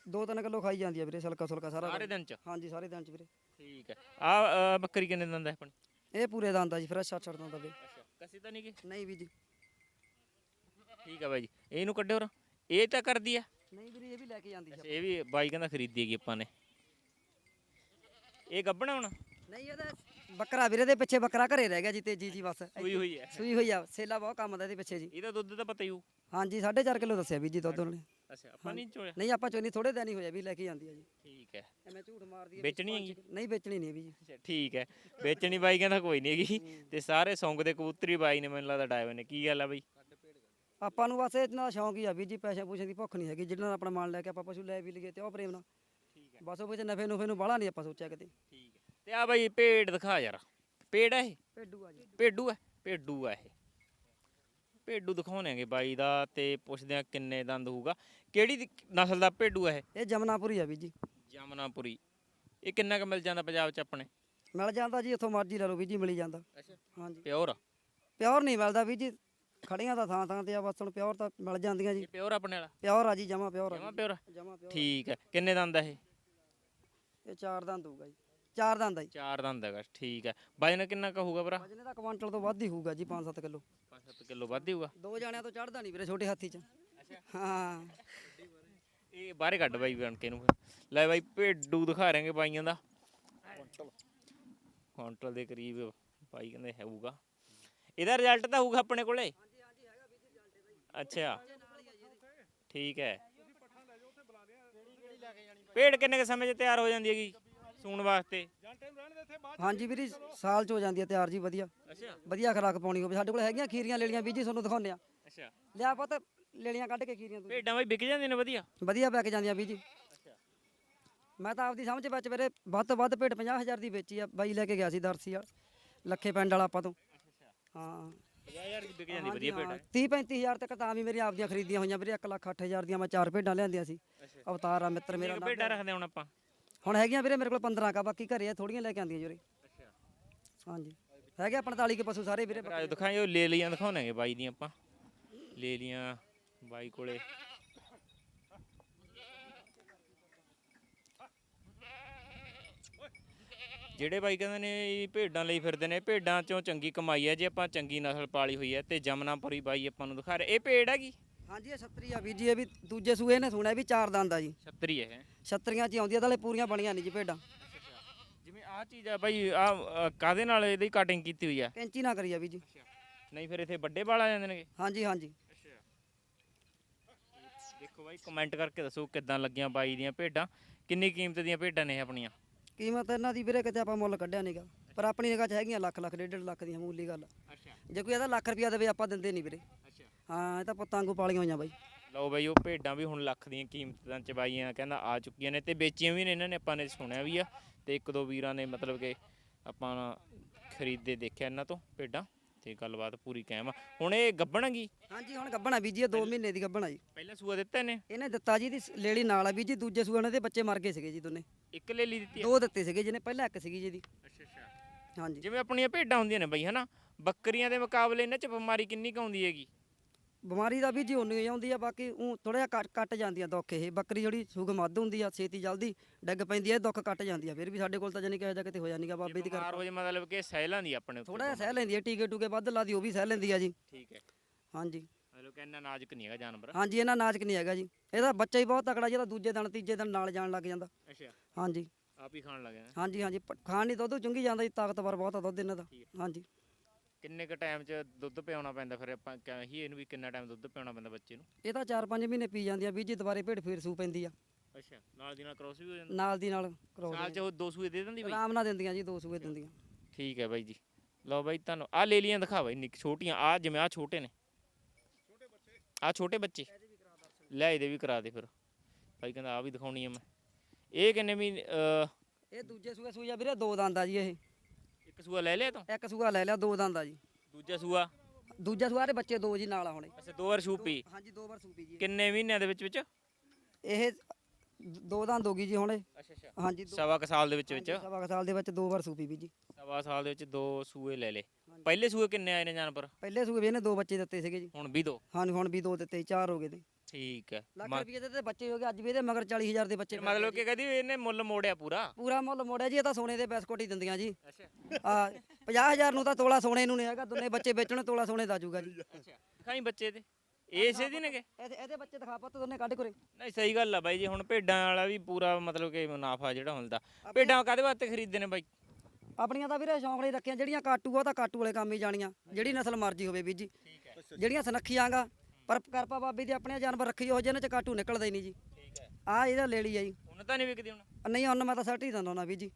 ਦੋ ਤਿੰਨ ਕਿਲੋ ਖਾਈ ਜਾਂਦੀ ਆ ਵੀਰੇ ਛਲਕਾ ਸੁਲਕਾ ਸਾਰਾ ਸਾਰੇ ਦਿਨ। ਚ? ਹਾਂਜੀ ਸਾਰੇ ਦਿਨ ਚ ਵੀਰੇ। ਠੀਕ ਹੈ। ਆ ਬੱਕਰੀ ਕਿੰਨੇ ਦਿੰਦਾ ਹੈ ਆਪਣੀ? ਇਹ ਪੂਰੇ ਦੰਦ ਆ ਜੀ ਫਰੈਸ਼ ਛੱਡ ਛੱਡ ਦਿੰਦਾ ਵੀਰੇ। ਅੱਛਾ ਕਸੀ ਤਾਂ ਨਹੀਂ ਕਿ ਨਹੀਂ ਵੀ ਜੀ। ਠੀਕ ਹੈ ਬਾਈ ਜੀ। ਇਹਨੂੰ ਕੱਢਿਓ ਹੋਰ ਇਹ ਤਾਂ ਕਰਦੀ ਆ। ਨਹੀਂ ਵੀਰੇ ਇਹ ਵੀ ਲੈ ਕੇ ਜਾਂਦੀ ਸੀ ਇਹ ਵੀ ਬਾਈ ਕਹਿੰਦਾ ਖਰੀਦੀ ਹੈਗੀ ਆਪਾਂ ਨੇ। ਇਹ ਗੱਬਣਾ ਹੁਣ? ਨਹੀਂ ਇਹਦਾ ਬੱਕਰਾ ਵੀਰੇ ਦੇ ਪਿੱਛੇ ਬੱਕਰਾ ਘਰੇ ਰਹਿ ਗਿਆ ਜੀ ਤੇਜੀ ਜੀ ਬਸ। ਸੂਈ ਹੋਈ ਹੈ। ਸੂਈ ਹੋਈ ਆ ਸੇਲਾ ਬਹੁਤ ਕੰਮ ਦਾ ਇਹਦੇ ਪਿੱਛੇ ਜੀ। ਇਹਦਾ ਦੁੱਧ ਤਾਂ ਪਤਾ ਹੀ ਹੋਊ। ਹਾਂਜੀ 4.5 ਕਿਲੋ ਦੱਸਿਆ ਵੀ ਜੀ ਦੁੱਧ ਉਹਨੇ। ਅੱਛਾ ਆਪਾਂ ਨਹੀਂ ਚੋਲਿਆ ਨਹੀਂ ਆਪਾਂ ਚੋਨੀ ਥੋੜੇ ਦਿਨ ਹੀ ਹੋਇਆ ਵੀ ਲੈ ਕੇ ਜਾਂਦੀ ਆ ਜੀ। ਠੀਕ ਹੈ। ਐਵੇਂ ਝੂਠ ਮਾਰਦੀ ਵੇਚਣੀ ਹੈਗੀ? ਨਹੀਂ ਵੇਚਣੀ ਨਹੀਂ ਵੀ ਜੀ। ਅੱਛਾ ਠੀਕ ਹੈ। ਵੇਚਣੀ ਬਾਈ ਕਹਿੰਦਾ ਕੋਈ ਨਹੀਂ ਹੈਗੀ। ਤੇ ਸਾਰੇ ਸੌਂਗ ਦੇ ਕਬੂਤਰੀ ਬਾਈ ਨੇ ਮੈਨੂੰ ਲੱਗਦਾ ਨੇ। ਕੀ ਗੱਲ ਆ ਬਾਈ? ਆਪਾਂ ਨੂੰ ਬਸ ਇਹਨਾਂ ਸ਼ੌਂਕ ਹੀ ਆ ਵੀ ਜੀ ਪੈਸੇ ਪੂਸੇ ਦੀ ਭੁੱਖ ਨਹੀਂ ਹੈਗੀ। ਜਿਹਨਾਂ ਨਾਲ ਆਪਣਾ ਮਾਲ ਲੈ ਕੇ ਆਪਾਂ ਪਸ਼ੂ ਲੈ ਵੀ ਲਈਏ ਤੇ ਉਹ ਪ੍ਰੇਮ ਨਾਲ। ਬਸ ਉਹ ਵਿੱਚ ਨਫੇ ਨੁਫੇ ਨੂੰ ਬਾਹਲਾ ਨਹੀਂ ਆਪਾਂ ਸੋਚਿਆ ਕਦੇ ਠੀਕ ਹੈ। ਤੇ ਆ ਬਾਈ ਪੇੜ ਦਿਖਾ ਯਾਰ। ਪੇੜ ਆ ਇਹ? ਭੇਡੂ ਆ ਜੀ। ਭੇਡੂ ਹੈ ਭੇਡੂ ਆ ਇਹ। ਭੇਡੂ ਦਿਖਾਉਣੇਗੇ ਬਾਈ ਦਾ ਤੇ ਪੁੱਛਦੇ ਆ ਕਿੰਨੇ ਦੰਦ ਹੋਊਗਾ। ਕਿਹੜੀ ਦੀ- ਨਸਲ ਦਾ ਭੇਡੂ ਹੈ ਇਹ? ਇਹ ਜਮਨਾਪੁਰੀ ਆ ਵੀ ਜੀ ਜਮਨਾਪੁਰੀ। ਇਹ ਕਿੰਨਾ ਕੁ ਮਿਲ ਜਾਂਦਾ ਪੰਜਾਬ 'ਚ ਆਪਣੇ? ਮਿਲ ਜਾਂਦਾ ਜੀ ਇੱਥੋਂ ਮਰਜ਼ੀ ਲੈ ਲਓ ਵੀ ਜੀ ਮਿਲੀ ਜਾਂਦਾ। ਅੱਛਾ। ਹਾਂਜੀ। ਪਿਓਰ ਪਿਓਰ ਨਹੀਂ ਮਿਲਦਾ ਵੀ ਜੀ ਖੜੀਆਂ ਤਾਂ ਥਾਂ ਥਾਂ ਤੇ ਆ ਬਸ ਹੁਣ ਪਿਓਰ ਤਾਂ ਮਿਲ ਜਾਂਦੀਆਂ ਜੀ। ਇਹ ਪਿਓਰ ਆਪਣੇ ਵਾਲਾ? ਪਿਓਰ ਆ ਜੀ ਜਮਾ ਪਿਓਰ ਜਮਾ ਆ ਪਿਓਰ ਜਮਾ ਪਿਓਰ ਠੀਕ ਹੈ ਕਿੰਨੇ ਦੰਦ ਆ ਇਹ? ਇਹ ਚਾਰ ਦੰਦ ਹੋਊਗਾ ਜੀ। ਚਾਰ ਦੰਦ ਆ ਜੀ। ਚਾਰ ਦੰਦ ਹੈਗਾ ਠੀਕ ਹੈ। ਵਜਨ ਕਿੰਨਾ ਕੁ ਹੋਊਗਾ ਭਰਾ? ਵਜਨੇ ਦਾ ਕੁਆਂਟਲ ਤੋਂ ਵੱਧ ਹੀ ਹੋਊਗਾ ਜੀ 5-7 ਕਿਲੋ। 5-7 ਕਿਲੋ ਵੱਧ ਹੀ ਹੋਊਗਾ। ਦੋ ਜਾਣਿਆਂ ਤੋਂ ਚੜਦਾ ਨਹੀਂ ਵੀਰੇ ਛੋਟੇ ਹਾਥੀ 'ਚ। ਹਾਂ। ਇਹ ਬਾਹਰੇ ਕੱਢ ਬਾਈ ਬਣ ਕੇ ਨੂੰ ਲੈ ਬਾਈ ਭੇਡੂ ਦਿਖਾ ਰਹੇਗੇ ਬਾਈਆਂ ਦਾ। ਕੁਆਂਟਲ। ਦੇ ਕਰੀਬ ਬਾਈ ਕਹਿੰਦੇ ਹੋਊਗਾ। ਇਹਦਾ ਰਿਜ਼ਲਟ ਤਾਂ ਹੋਊਗਾ ਆਪਣੇ ਕੋਲੇ? ਅੱਛਾ। ਠੀਕ ਹੈ। ਭੇਡ ਕਿੰਨੇ ਕ ਸਮੇਂ 'ਚ ਤਿਆਰ ਹੋ ਜਾਂਦੀ ਹੈਗੀ? ਸੂਣ ਵਾਸਤੇ? ਹਾਂਜੀ ਵੀਰੇ ਸਾਲ 'ਚ ਹੋ ਜਾਂਦੀ ਹੈ ਤਿਆਰ ਜੀ ਵਧੀਆ। ਅੱਛਾ। ਵਧੀਆ ਖਰਾਕ ਪਾਉਣੀ ਹੋਵੇ। ਸਾਡੇ ਕੋਲ ਹੈਗੀਆਂ ਖੀਰੀਆਂ ਲੈਲੀਆਂ ਵੀ ਜੀ ਤੁਹਾਨੂੰ ਦਿਖਾਉਂਦੇ ਆ। ਅੱਛਾ। ਲਿਆ ਪੁੱਤ ਲੈਲੀਆਂ ਕੱਢ ਕੇ ਖੀਰੀਆਂ ਤੂੰ ਭੇਡਾਂ ਬਾਈ ਵਿਕ ਜਾਂਦੀਆਂ ਨੇ ਵਧੀਆ? ਵਧੀਆ ਪੈ ਕੇ ਜਾਂਦੀਆਂ ਵੀ ਜੀ ਮੈਂ ਤਾਂ ਆਪਦੀ ਸਮਝ ਵਿੱਚ ਵੀਰੇ ਵੱਧ ਤੋਂ ਵੱਧ ਭੇਡ 50000 ਦੀ ਵੇਚੀ ਆ ਬਾਈ ਲੈ ਕੇ ਗਿਆ ਸੀ ਦਰਸੀ ਵਾਲ ਲੱਖੇ ਪਿੰਡ ਵਾਲਾ ਆਪਾਂ ਤੋਂ। ਹਾਂ। 50000 ਦੀ ਵਿਕ ਜਾਂਦੀ ਵਧੀਆ ਭੇਡ 30 35000 ਤੱਕ ਤਾਂ ਵੀ ਮੇਰੀ ਆਪਦੀਆਂ ਖਰੀਦੀਆਂ ਹੋਈਆਂ ਵੀਰੇ 1 ਲੱਖ 8000 ਦੀਆਂ ਮੈਂ ਚਾਰ ਭੇਡਾਂ ਲਿਆਂਦੀਆਂ ਸੀ। ਅਵਤਾਰ ਆ ਮਿੱਤਰ ਮੇਰਾ ਨਾਮ ਭੇਡਾਂ ਰੱਖਦੇ ਹੁਣ ਆਪਾਂ? ਹੁਣ ਹੈਗੀਆਂ ਵੀਰੇ ਮੇਰੇ ਕੋਲ 15 ਕਾ, ਬਾਕੀ ਘਰੇ ਆ ਥੋੜੀਆਂ ਲੈ ਕੇ ਆਂਦੀਆਂ ਜੁਰੇ। ਹਾਂਜੀ। ਹੈਗੇ 45 ਕੇ ਪਸ਼ੂ ਸਾਰੇ ਵੀਰੇ ਰਾਜ ਦਿਖਾਇਓ ਲੈ ਲੀਆਂ ਦਿਖਾਉਣਾਂਗੇ ਬਾਈ ਦੀਆਂ ਆਪਾਂ। ਲੈ ਲੀਆਂ ਬਾਈ ਕੋਲੇ। ਜਿਹੜੇ ਬਾਈ ਕਹਿੰਦੇ ਨੇ ਭੇਡਾਂ ਲਈ ਫਿਰਦੇ ਨੇ, ਭੇਡਾਂ ਚੋਂ ਚੰਗੀ ਕਮਾਈ ਹੈ, ਜੇ ਆਪਾਂ ਚੰਗੀ ਨਸਲ ਪਾਲੀ ਹੋਈ ਹੈ ਤੇ ਜਮਨਾਪੁਰੀ ਬਾਈ ਆਪਾਂ ਨੂੰ ਦਿਖਾ ਰਿਹਾ। ਇਹ ਭੇਡ ਹੈਗੀ? ਹਾਂਜੀ ਇਹ ਛੱਤਰੀ ਆ ਵੀਰ ਜੀ ਇਹ ਵੀ ਦੂਜੇ ਸੂਏ ਨੇ ਸੁਣਿਆ ਵੀ ਚਾਰ ਦੰਦ ਆ ਜੀ। ਛੱਤਰੀ ਹੈ ਛੱਤਰੀਆਂ ਚ ਹੀ ਆਉਂਦੀਆਂ ਤਾਲੇ ਪੂਰੀਆਂ ਬਣੀਆਂ ਨਹੀਂ ਜੀ ਭੇਡਾਂ। ਜਿਵੇਂ ਆਹ ਚੀਜ਼ ਆ ਬਾਈ ਆ ਕਾਦੇ ਨਾਲ ਇਹਦੀ ਕਟਿੰਗ ਕੀਤੀ ਹੋਈ ਆ? ਕੈਂਚੀ ਨਾ ਕਰੀ ਆ ਵੀ ਜੀ। ਨਹੀਂ ਫਿਰ ਇੱਥੇ ਵੱਡੇ ਵਾਲ ਆ ਜਾਂਦੇ ਨੇਗੇ? ਹਾਂਜੀ ਹਾਂਜੀ। ਦੇਖੋ ਬਾਈ ਕਮੈਂਟ ਕਰਕੇ ਦੱਸੋ ਕਿੱਦਾਂ ਲੱਗੀਆਂ ਬਾਈ ਦੀਆਂ ਭੇਡਾਂ। ਕਿੰਨੀ ਕੀਮਤ ਦੀਆਂ ਭੇਡਾਂ ਨੇ ਇਹ ਆਪਣੀਆਂ? ਕੀਮਤ ਇਹਨਾਂ ਦੀ ਵੀਰੇ ਕਿਤੇ ਆਪਾਂ ਮੁੱਲ ਕੱਢਿਆ ਨਹੀਂਗਾ ਪਰ ਆਪਣੀ ਨਿਗਾਹ 'ਚ ਹੈਗੀਆਂ ਲੱਖ ਲੱਖ ਡੇਢ ਡੇਢ ਲੱਖ ਦੀਆਂ ਮੂਲੀ ਗੱਲ। ਅੱਛਾ। ਜੇ ਕੋਈ ਇਹਦਾ ਲੱਖ ਰੁਪਿਆ ਦੇਵੇ ਆਪਾਂ ਦਿੰਦੇ ਨਹੀਂ ਵੀਰੇ। ਹਾਂ ਇਹ ਤਾਂ ਪੁੱਤਾਂ ਵਾਂਗੂ ਪਾਲੀਆਂ ਹੋਈਆਂ ਬਾਈ। ਲਓ ਬਈ ਉਹ ਭੇਡਾਂ ਵੀ ਹੁਣ ਲੱਖ ਦੀਆਂ ਕੀਮਤਾਂ ਚ ਬਾਈਆਂ ਕਹਿੰਦਾ ਆ ਚੁੱਕੀਆਂ ਨੇ ਤੇ ਵੇਚੀਆਂ ਵੀ ਨੇ ਇਹਨਾਂ ਨੇ ਆਪਾਂ ਨੇ ਸੁਣਿਆ ਵੀ ਆ। ਤੇ ਇੱਕ ਦੋ ਵੀਰਾਂ ਨੇ ਮਤਲਬ ਕਿ ਆਪਾਂ ਖਰੀਦਦੇ ਦੇਖਿਆ ਇਹਨਾਂ ਤੋਂ ਭੇਡਾਂ ਤੇ ਗੱਲਬਾਤ ਪੂਰੀ ਕਾਇਮ ਆ। ਹੁਣ ਇਹ ਗੱਬਣਗੀ ਹਾਂਜੀ ਹੁਣ ਗੱਬਣਾ ਬੀਜੀ ਇਹ 2 ਮਹੀਨੇ ਦੀ ਗੱਬਣਾ ਜੀ। ਪਹਿਲਾਂ ਸੂਆ ਦਿੱਤਾ ਇਹਨੇ? ਇਹਨੇ ਦਿੱਤਾ ਜੀ ਦੀ ਲੇਲੀ ਨਾਲ ਆ ਬੀਜੀ ਦੂਜੇ ਸੂਏ ਉਹਨਾਂ ਦੇ ਬੱਚੇ ਮਰ ਗਏ ਸੀਗੇ ਜੀ ਦੋਨੇ। ਇੱਕ ਲੈ ਲਈ ਦਿੱਤੀ ਆ? ਦੋ ਦਿੱਤੇ ਸੀਗੇ ਜਿਹਨੇ ਪਹਿਲਾਂ ਇੱਕ ਸੀਗੀ ਜੀ ਦੀ ਅੱਛਾ ਅੱਛਾ। ਹਾਂਜੀ। ਜਿਵੇਂ ਆਪਣੀਆਂ ਭੇਡਾਂ ਹੁੰਦੀਆਂ ਨੇ ਬਈ ਹਨਾ? ਬੱਕਰੀਆਂ ਦੇ ਮੁਕਾਬਲੇ ਇਹਨਾਂ ਚ ਬਿਮਾਰੀ ਕਿੰਨੀ ਕੁ ਆਉਂਦੀ ਹੈਗੀ? ਬਿਮਾਰੀ ਦਾ ਵੀ ਜੀ ਉਨੀ ਹੀ ਆਉਂਦੀ ਆ ਬਾਕੀ ਉਹ ਥੋੜਾ ਜਿਹਾ ਕੱਟ ਜਾਂਦੀਆਂ ਦੁੱਖ ਇਹ। ਬੱਕਰੀ ਜਿਹੜੀ ਸੁਗ ਮੱਧ ਹੁੰਦੀ ਆ ਛੇਤੀ ਜਲਦੀ ਡਿੱਗ ਪੈਂਦੀ ਆ ਦੁੱਖ ਕੱਟ ਜਾਂਦੀ ਆ ਫਿਰ ਵੀ ਸਾਡੇ ਕੋਲ ਤਾਂ ਜਾਨੀ ਕਿਹੋ ਜਿਹਾ ਕਿਤੇ ਹੋਇਆ ਨਹੀਂਗਾ ਬਾਬੇ ਦੀ ਬਿਮਾਰ ਹੋ ਜੇ ਮਤਲਬ ਕਿ ਸਹਿਲਾਂ ਦੀ ਆਪਣੇ ਉੱਤੇ ਥੋੜਾ ਜਿਹਾ ਸਹਿ ਲੈਂਦੀ ਆ ਟੀਕੇ ਟੂਕੇ ਵੱਧ ਲਾਦੀ ਉਹ ਵੀ ਸਹਿ ਲੈਂਦੀ ਆ ਜੀ। ਠੀਕ ਹੈ। ਹਾਂਜੀ। ਮਤਲਬ ਕਿ ਇੰਨਾ ਨਾਜ਼ੁਕ ਨਹੀਂ ਹੈਗਾ ਜਾਨਵਰ। ਹਾਂਜੀ ਇਹਨਾਂ ਨਾਜ਼ੁਕ ਨਹੀਂ ਹੈਗਾ ਜੀ। ਇਹਦਾ ਬੱਚਾ ਹੀ ਬਹੁਤ ਤਕੜਾ ਜਿਹਦਾ ਦੂਜੇ ਦਿਨ ਤੀਜੇ ਦਿਨ ਨਾਲ ਜਾਣ ਲੱਗ ਜਾਂਦਾ। ਅੱਛਾ। ਹਾਂਜੀ। ਆਪ ਹੀ ਖਾਣ ਲੱਗੇ ਹਾਂਜੀ ਹਾਂਜੀ। ਪ- ਖਾਣ ਨਹੀਂ ਦੁੱਧ ਚੁੰਗੀ ਜਾਂਦਾ ਜੀ ਤਾਕਤਵਰ ਬਹੁਤ ਆ ਦੁੱਧ ਇਹਨਾਂ ਦਾ। ਹਾਂਜੀ। ਕਿੰਨੇ ਕ ਟਾਈਮ 'ਚ ਦੁੱਧ ਪਿਆਉਣਾ ਪੈਂਦਾ? ਫਿਰ ਆਪਾਂ ਕਹੀ ਇਹਨੂੰ ਵੀ ਕਿੰਨਾ ਟਾਈਮ ਦੁੱਧ ਪਿਆਉਣਾ ਪੈਂਦਾ ਬੱਚੇ ਨੂੰ? ਇਹ ਤਾਂ 4-5 ਮਹੀਨੇ ਪੀ ਜਾਂਦੀ ਆ ਵੀ ਜੀ ਦੁਬਾਰੇ ਭੇਡ ਫੇਰ ਸੂ ਪੈਂਦੀ ਆ। ਅੱਛਾ ਨਾਲ ਦੀ ਨਾਲ ਕ੍ਰੋਸ ਵੀ ਹੋ ਜਾਂਦਾ? ਨਾਲ ਦੀ ਨਾਲ ਕਰੋ ਸਾਲ 'ਚ ਉਹ ਦੋ ਸੂਏ ਦੇ ਦਿੰਦੀ ਬਈ? ਆਰਾਮ ਨਾਲ ਦਿੰਦੀਆਂ ਜੀ ਦੋ ਸੂਏ ਦਿੰਦੀਆਂ। ਠੀਕ ਹੈ ਬਾਈ ਜੀ। ਲਓ ਬਾਈ ਤੁਹਾਨੂੰ ਆ ਲੈ ਲੀਆਂ ਦਿਖਾ ਬਾਈ ਨਿੱਕ ਛੋਟੀਆਂ ਆ ਜਿਵੇਂ ਆ ਛੋਟੇ ਨੇ। ਆ ਛੋਟੇ ਬੱਚੇ? ਲੈ ਇਹਦੇ ਵੀ ਕਰਾ ਦੇ ਫਿਰ। ਬਾਈ ਕਹਿੰਦਾ ਆ ਵੀ ਦਿਖਾਉਣੀ ਆ ਮੈਂ। ਇਹ ਕਿੰਨੇ ਵੀ ਇਹ ਦੂਜੇ ਸੂਏ ਸੂਈ ਆ ਵੀਰੇ ਦੋ ਦੰਦ ਆ ਜੀ ਇਹ। ਇੱਕ ਸੂਆ ਲੈ ਲਿਆ ਤੂੰ? ਇੱਕ ਸੂਆ ਲੈ ਲਿਆ ਦੋ ਦੰਦ ਆ ਜੀ। ਦੂਜਾ ਸੂਆ? ਦੂਜਾ ਸੂਆ ਦੇ ਬੱਚੇ ਦੋ ਜੀ ਨਾਲ ਆ ਹੁਣੇ। ਅੱਛਾ ਦੋ ਵਾਰ ਛੂਪੀ ਹਾਂਜੀ ਦੋ ਵਾਰ ਸੂਪੀ ਜੀ। ਕਿੰਨੇ ਮਹੀਨਿਆਂ ਦੇ ਵਿੱਚ ਵਿੱਚ? ਇਹ ਦੋ ਦੰਦ ਹੋ ਗਈ ਜੀ ਹੁਣੇ। ਅੱਛਾ ਅੱਛਾ। ਹਾਂਜੀ ਦੋ- ਸਵਾ ਕੁ ਸਾਲ ਦੇ ਵਿੱਚ ਵਿੱਚ? ਹਾਂਜੀ, ਸਵਾ ਕੁ ਸਾਲ ਦੇ ਵਿੱਚ ਦੋ ਵਾਰ ਸੂਪੀ ਵੀ ਜੀ। ਸਵਾ ਸਾਲ ਦੇ ਵਿੱਚ ਦੋ ਸੂਏ ਲੈ ਲੇ ਪਹਿਲੇ ਸੂਏ ਕਿੰਨੇ ਆਏ ਨੇ ਜਾਨਵਰ? ਪਹਿਲੇ ਸੂਏ ਵੀ ਇਹਨੇ ਦੋ ਬੱਚੇ ਦਿੱਤੇ ਸੀਗੇ ਜੀ। ਹੁਣ ਵੀ ਦੋ? ਹਾਂਜੀ ਹੁਣ ਵੀ ਦੋ ਦਿੱਤੇ ਚਾਰ ਹੋ ਗਏ ਨੇ ਠੀਕ ਹੈ। ਲੱਖ ਰੁਪਏ ਦੇ ਤੇ ਬੱਚੇ ਹੋ ਗਏ ਅੱਜ ਵੀ ਇਹਦੇ ਮਗਰ 40000 ਦੇ ਬੱਚੇ ਮਤਲਬ ਕਿ ਕਹਦੀ ਇਹਨੇ ਮੁੱਲ ਮੋੜਿਆ ਪੂਰਾ? ਪੂਰਾ ਮੁੱਲ ਮੋੜਿਆ ਜੀ ਇਹ ਤਾਂ ਸੋਨੇ ਦੇ ਬਿਸਕੁਟ ਹੀ ਦਿੰਦੀਆਂ ਜੀ। ਅੱਛਾ। ਆ 50000 ਨੂੰ ਤਾਂ ਤੋਲਾ ਸੋਨੇ ਨੂੰ ਨਹੀਂ ਹੈਗਾ ਦੋਨੇ ਬੱਚੇ ਵੇਚਣ ਤੋਲਾ ਸੋਨੇ ਦਾ ਜੂਗਾ ਜੀ। ਅੱਛਾ। ਦਿਖਾਈ ਬੱਚੇ ਤੇ ਇਸੇ ਦੀ ਨੇਗੇ? ਇਹਦੇ ਇਹਦੇ ਬੱਚੇ ਦਿਖਾ ਪੁੱਤ ਦੋਨੇ ਕੱਢ ਕਰੇ। ਨਹੀਂ ਸਹੀ ਗੱਲ ਆ ਬਾਈ ਜੀ ਹੁਣ ਭੇਡਾਂ ਵਾਲਾ ਵੀ ਪੂਰਾ ਮਤਲਬ ਕਿ ਮੁਨਾਫਾ ਜਿਹੜਾ ਹੁੰਦਾ। ਭੇਡਾਂ ਕਾਦੇ ਵਾਸਤੇ ਖਰੀਦਦੇ ਨੇ ਬਾਈ? ਆਪਣੀਆਂ ਤਾਂ ਵੀਰੇ ਸ਼ੌਂਕ ਲਈ ਰੱਖੀਆਂ ਜਿਹੜੀਆਂ ਕਾਟੂ ਆ ਉਹ ਤਾਂ ਕਾਟੂ ਵਾਲੇ ਕੰਮ ਹੀ ਜਾਣੀਆਂ ਜਿਹੜੀ ਨਸਲ ਮਰਜ਼ੀ ਹੋਵੇ ਵੀਰ ਜੀ ਜਿਹੜੀਆਂ ਸਨੱਖੀਆਂਗਾ ਪਰ ਕਰਪਾ ਬਾਬੇ ਦੀ ਆਪਣੇ ਜਾਨਵਰ ਰੱਖੀ ਹੋ ਜਿਹਨਾਂ ਚ ਕਾਟੂ ਨਿਕਲਦਾ ਹੀ ਨਹੀਂ ਜੀ। ਠੀਕ ਹੈ ਆ ਇਹਦਾ ਲੈ ਲਈ ਆ ਜੀ। ਹੁਣ ਤਾਂ ਨਹੀਂ ਵਿਕਦੀ ਹੁਣ? ਨਹੀਂ ਹੁਣ ਮੈਂ ਤਾਂ ਸੱਟ ਹੀ ਦਿੰਦਾ ਹੁੰਦਾ ਵੀਰ ਜੀ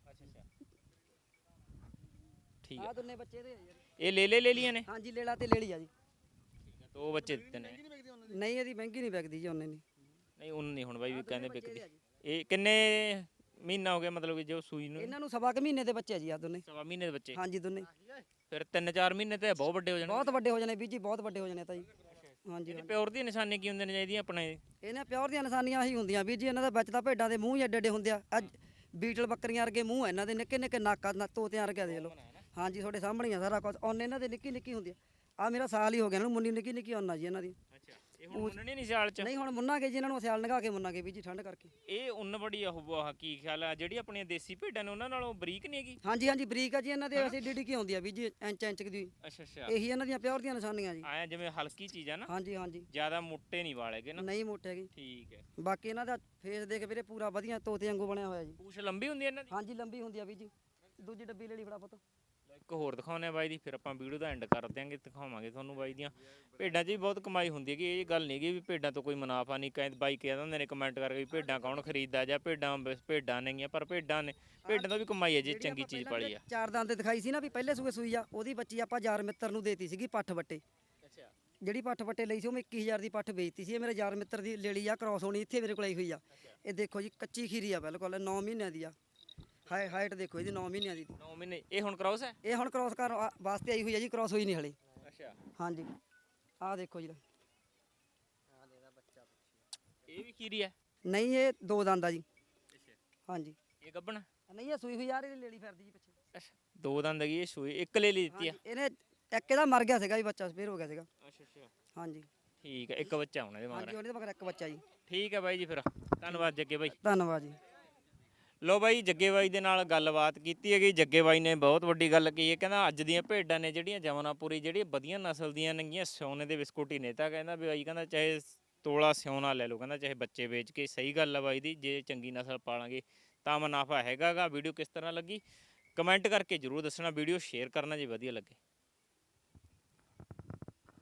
ਠੀਕ ਹੈ ਆ। ਦੋਨੇ ਬੱਚੇ ਜੀ। ਇਹ ਲੈ ਲੈ ਲੈ ਲੀਆਂ ਨੇ? ਹਾਂਜੀ ਲੈਲਾ ਤੇ ਲੈ ਲਈ ਆ ਜੀ। ਦੋ ਬੱਚੇ ਦਿੱਤੇ ਨੇ। ਨਹੀਂ ਇਹਦੀ ਮਹਿੰਗੀ ਨਹੀਂ ਵਿਕਦੀ ਜੀ ਉਹਨੇ ਨਹੀਂ। ਨਹੀਂ ਉਹਨ ਨਹੀਂ ਹੁਣ ਬਾਈ ਵੀ ਕਹਿੰਦੇ ਵਿਕਦੀ। ਇਹ ਕਿੰਨੇ ਮਹੀਨਾ ਹੋ ਗਿਆ ਮਤਲਬ ਕਿ ਜੋ ਸੂਈ ਨੂੰ ਇਹਨਾਂ ਨੂੰ ਸਵਾ ਕੁ ਮਹੀਨੇ ਦੇ ਬੱਚੇ ਆ ਜੀ ਆ ਦੋਨੇ। ਸਵਾ ਮਹੀਨੇ ਦੇ ਬੱਚੇ? ਹਾਂਜੀ ਦੋਨੇ। ਫਿਰ 3-4 ਮਹੀਨੇ ਤੇ ਬਹੁਤ ਵੱਡੇ ਹੋ ਜਾਣਗੇ ਬਹੁਤ ਵੱਡੇ ਹੋ ਜਾਣੇ ਵੀਰ ਜੀ ਬਹੁਤ ਵੱਡੇ ਹੋ ਜਾਣੇ ਤਾਂ ਜੀ। ਹਾਂਜੀ ਤੇ ਪਿਓਰ ਦੀ ਨਿਸ਼ਾਨੀ ਕੀ ਹੁੰਦੇ ਨੇ ਚਾਹੀਦੀਆਂ ਆਪਣੇ? ਇਹਨਾਂ ਪਿਓਰ ਦੀਆਂ ਨਿਸ਼ਾਨੀਆਂ ਆਹੀ ਹੁੰਦੀਆਂ ਵੀਰ ਜੀ ਇਹਨਾਂ ਦਾ ਤਾਂ ਭੇਡਾਂ ਦੇ ਮੂੰਹ ਹੀ ਐਡੇ ਐਡੇ ਹੁੰਦੇ ਆ। ਅੱਜ ਬੀਟਲ ਬੱਕਰੀਆਂ ਵਰਗੇ ਮੂੰਹ ਆ ਇਹਨਾਂ ਦੇ ਨਿੱਕੇ ਨਿੱਕੇ ਨੱਕ ਨਾ ਤੋਤਿਆਂ ਵਰਗੇ ਦੇਖ ਲਓ। ਹਾਂਜੀ ਤੁਹਾਡੇ ਸਾਹਮਣੇ ਹੀ ਆ ਸਾਰਾ ਕੁਝ ਉਹਨੇ ਇਹਨਾਂ ਦੇ ਨਿੱਕੀ ਨਿੱਕੀ ਹੁੰਦੀ ਆ। ਆ ਮੇਰਾ ਸਾਲ ਹੀ ਹੋ ਗਿਆ ਇਹਨਾਂ ਨੂੰ ਮੁੰਨੀ ਨਿੱਕੀ ਨਿੱਕੀ ਉਹਨਾਂ ਜੀ ਇਹਨਾਂ ਦੀ। ਇਹ ਹੁਣ ਮੁੰਨਣੀ ਨਹੀਂ ਸਿਆਲ ਚ। ਨਹੀਂ ਹੁਣ ਮੁੰਨਾਗੇ ਜੀ ਇਹਨਾਂ ਨੂੰ ਸਿਆਲ ਨਗਾ ਕੇ ਮੁੰਨਾਗੇ ਵੀ ਜੀ ਠੰਡ ਕਰਕੇ। ਇਹ ਉੱਨ ਬੜੀ ਉਹ ਆਹ ਕੀ ਖਿਆਲ ਆ ਜਿਹੜੀ ਆਪਣੀਆਂ ਦੇਸੀ ਭੇਡਾਂ ਨੇ ਉਹਨਾਂ ਨਾਲੋਂ ਬਰੀਕ ਨਹੀਂ ਹੈਗੀ? ਹਾਂਜੀ ਹਾਂਜੀ ਬਰੀਕ ਆ ਜੀ ਇਹਨਾਂ ਦੇ ਵੈਸੇ ਡੀਡੀ ਕੀ ਹੁੰਦੀ ਆ ਵੀ ਜੀ ਇੰਚ ਇੰਚ ਦੀ। ਅੱਛਾ ਅੱਛਾ। ਇਹੀ ਇਹਨਾਂ ਦੀਆਂ ਪਿਓਰ ਦੀਆਂ ਨਿਸ਼ਾਨੀਆਂ ਜੀ। ਆਇਆ ਜਿਵੇਂ ਹਲਕੀ ਚੀਜ਼ ਆ ਨਾ। ਹਾਂਜੀ ਹਾਂਜੀ। ਜ਼ਿਆਦਾ ਮੋਟੇ ਨਹੀਂ ਵਾਲ ਹੈਗੇ ਨਾ। ਨਹੀਂ ਮੋਟੇ ਹੈਗੇ। ਠੀਕ ਹੈ। ਬਾਕੀ ਇਹਨਾਂ ਦਾ ਫੇਸ ਦੇਖ ਵੀਰੇ ਪੂਰਾ ਵਧੀਆ ਤੋਤੇ ਵਾਂਗੂ ਬਣਿਆ ਹੋਇਆ ਜੀ। ਪੂਛ ਲੰਬੀ ਹੁੰਦੀ ਹੈ ਇਹਨਾਂ ਦੀ? ਹਾਂਜੀ ਲੰਬੀ ਹੁੰਦੀ ਆ ਵੀ ਜੀ। ਦੂਜੀ ਡੱਬੀ ਲੈ ਲਈ ਫੜਾ ਪੁੱਤ ਇੱਕ ਹੋਰ ਦਿਖਾਉਂਦੇ ਆ ਬਾਈ ਦੀ ਫਿਰ ਆਪਾਂ ਵੀਡੀਓ ਦਾ ਐਂਡ ਕਰ ਦਿਆਂਗੇ ਦਿਖਾਵਾਂਗੇ ਤੁਹਾਨੂੰ ਬਾਈ ਦੀਆਂ। ਭੇਡਾਂ 'ਚ ਵੀ ਬਹੁਤ ਕਮਾਈ ਹੁੰਦੀ ਹੈ ਕਿ ਇਹ ਗੱਲ ਨਹੀਂ ਕਿ ਵੀ ਭੇਡਾਂ ਤੋਂ ਕੋਈ ਮੁਨਾਫਾ ਨਹੀਂ ਕਹਿੰਦੇ ਬਾਈ ਕਹਿ ਦਿੰਦੇ ਨੇ ਕਮੈਂਟ ਕਰਕੇ ਵੀ ਭੇਡਾਂ ਕੌਣ ਖਰੀਦਦਾ ਜਾਂ ਭੇਡਾਂ ਭੇਡਾਂ ਨੇਗੀਆਂ ਪਰ ਭੇਡਾਂ ਨੇ ਭੇਡਾਂ ਤੋਂ ਵੀ ਕਮਾਈ ਹੈ ਜੇ ਚੰਗੀ ਚੀਜ਼ ਪਾਲੀ ਆ। ਚਾਰ ਦੰਦ ਤੇ ਦਿਖਾਈ ਸੀ ਨਾ ਵੀ ਪਹਿਲੇ ਸੂਏ ਸੂਈ ਆ ਉਹਦੀ ਬੱਚੀ ਆਪਾਂ ਯਾਰ ਮਿੱਤਰ ਨੂੰ ਦੇਤੀ ਸੀਗੀ ਪੱਠ ਵੱਟੇ। ਅੱਛਾ। ਜਿਹੜੀ ਪੱਠ ਵੱਟੇ ਲਈ ਸੀ ਉਹ ਮੈਂ 21000 ਦੀ ਪੱਠ ਵੇਚਤੀ ਸੀ ਇਹ ਮੇਰੇ ਯਾਰ ਮਿੱਤਰ ਦੀ ਲੇਲੀ ਆ ਕ੍ਰਾਸ ਹੋਣੀ ਇੱਥੇ ਮੇਰੇ ਕੋਲ ਆਈ ਹੋਈ ਆ। ਇਹ ਦੇਖੋ ਜੀ ਕੱਚੀ ਖੀਰੀ ਆ ਬਿਲਕੁਲ 9 ਮਹੀਨਿਆਂ ਦੀ ਆ। ਹਾਈ ਹਾਈਟ ਦੇਖੋ ਇਹਦੀ 9 ਮਹੀਨਿਆਂ ਦੀ। 9 ਮਹੀਨੇ। ਇਹ ਹੁਣ ਕ੍ਰਾਸ ਹੈ? ਇਹ ਹੁਣ ਕ੍ਰਾਸ ਕਰ ਵਾਸਤੇ ਆਈ ਹੋਈ ਆ ਜੀ ਕ੍ਰਾਸ ਹੋਈ ਨਹੀਂ ਹਲੇ। ਅੱਛਾ। ਹਾਂਜੀ। ਆਹ ਦੇਖੋ ਜੀ। ਇਹ ਵੀ ਖੀਰੀ ਹੈ? ਨਹੀਂ ਇਹ ਦੋ ਦੰਦ ਆ ਜੀ। ਹਾਂਜੀ। ਇਹ ਗੱਬਣ? ਨਹੀਂ ਇਹ ਸੂਈ ਹੋਈ ਯਾਰ ਇਹਦੀ ਲੇਲੀ ਫਿਰਦੀ ਜੀ ਪਿੱਛੇ। ਅੱਛਾ। ਦੋ ਦੰਦ ਹੈਗੀ ਇਹ ਸੂਈ। ਇੱਕ ਲੈ ਲਈ ਦਿੱਤੀ ਆ। ਹਾਂਜੀ, ਇਹਨੇ ਇੱਕ ਇਹਦਾ ਮਰ ਗਿਆ ਸੀਗਾ ਜੀ ਬੱਚਾ ਸਪੇਰ ਹੋ ਗਿਆ ਸੀਗਾ। ਅੱਛਾ ਅੱਛਾ। ਹਾਂਜੀ। ਠੀਕ ਹੈ ਇੱਕ ਬੱਚਾ ਹੁਣ ਇਹਦੇ ਹਾਂਜੀ ਮਗਰ ਉਹਦੇ ਮਗਰ ਇੱਕ ਬੱਚਾ ਜੀ। ਠੀਕ ਹੈ ਬਾਈ ਜੀ ਫਿਰ। ਧੰਨਵਾਦ ਜੱਗੇ ਬਾਈ। ਧੰਨਵਾਦ ਜੀ। ਲੋ ਬਾਈ ਜੱਗੇ ਬਾਈ ਦੇ ਨਾਲ ਗੱਲਬਾਤ ਕੀਤੀ ਹੈਗੀ। ਜੱਗੇ ਬਾਈ ਨੇ ਬਹੁਤ ਵੱਡੀ ਗੱਲ ਕਹੀ ਹੈ। ਕਹਿੰਦਾ, ਅੱਜ ਦੀਆਂ ਭੇਡਾਂ ਨੇ ਜਿਹੜੀਆਂ ਜਮਨਾਪੁਰੀ ਜਿਹੜੀ ਵਧੀਆ ਨਸਲ ਦੀਆਂ ਨੰਗੀਆਂ ਸੋਨੇ ਦੇ ਬਿਸਕੁਟ ਹੀ ਨੇ। ਤਾਂ ਕਹਿੰਦਾ ਵੀ ਬਾਈ, ਕਹਿੰਦਾ ਚਾਹੇ ਤੋਲਾ ਸਿਉਣਾ ਲੈ ਲਓ, ਕਹਿੰਦਾ ਚਾਹੇ ਬੱਚੇ ਵੇਚ ਕੇ, ਸਹੀ ਗੱਲ ਆ ਬਾਈ ਦੀ, ਜੇ ਚੰਗੀ ਨਸਲ ਪਾਲਾਂਗੇ ਤਾਂ ਮੁਨਾਫਾ ਹੈਗਾਗਾ। ਵੀਡੀਓ ਕਿਸ ਤਰ੍ਹਾਂ ਲੱਗੀ? ਕਮੈਂਟ ਕਰਕੇ ਜਰੂਰ ਦੱਸਣਾ, ਵੀਡੀਓ ਸ਼ੇਅਰ ਕਰਨਾ ਜੇ ਵਧੀਆ ਲੱਗੇ।